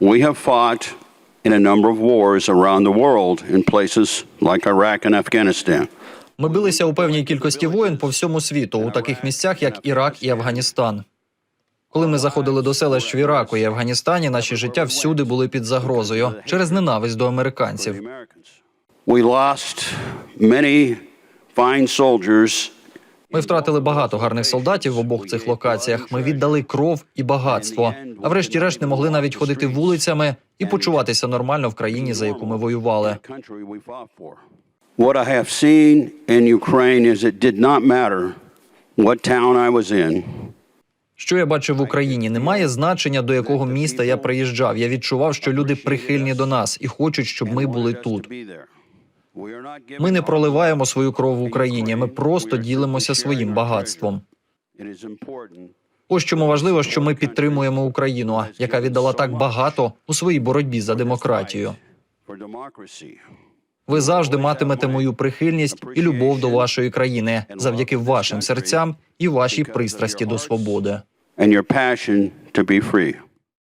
We have fought in a number of wars around the world in places like Iraq and Afghanistan. Ми билися у певній кількості воєн по всьому світу, у таких місцях, як Ірак і Афганістан. Коли ми заходили до селищ в Іраку і Афганістані, наші життя всюди були під загрозою через ненависть до американців. We lost many fine soldiers Ми втратили багато гарних солдатів в обох цих локаціях. Ми віддали кров і багатство. А врешті-решт не могли навіть ходити вулицями і почуватися нормально в країні, за яку ми воювали. What I have seen in Ukraine is it did not matter what town I was in. Що я бачив в Україні, не має значення до якого міста я приїжджав. Я відчував, що люди прихильні до нас і хочуть, щоб ми були тут. Ми не проливаємо свою кров в Україні. Ми просто ділимося своїм багатством. Ось чому важливо, що ми підтримуємо Україну, яка віддала так багато у своїй боротьбі за демократію. Ви завжди матимете мою прихильність і любов до вашої країни завдяки вашим серцям і вашій пристрасті до свободи.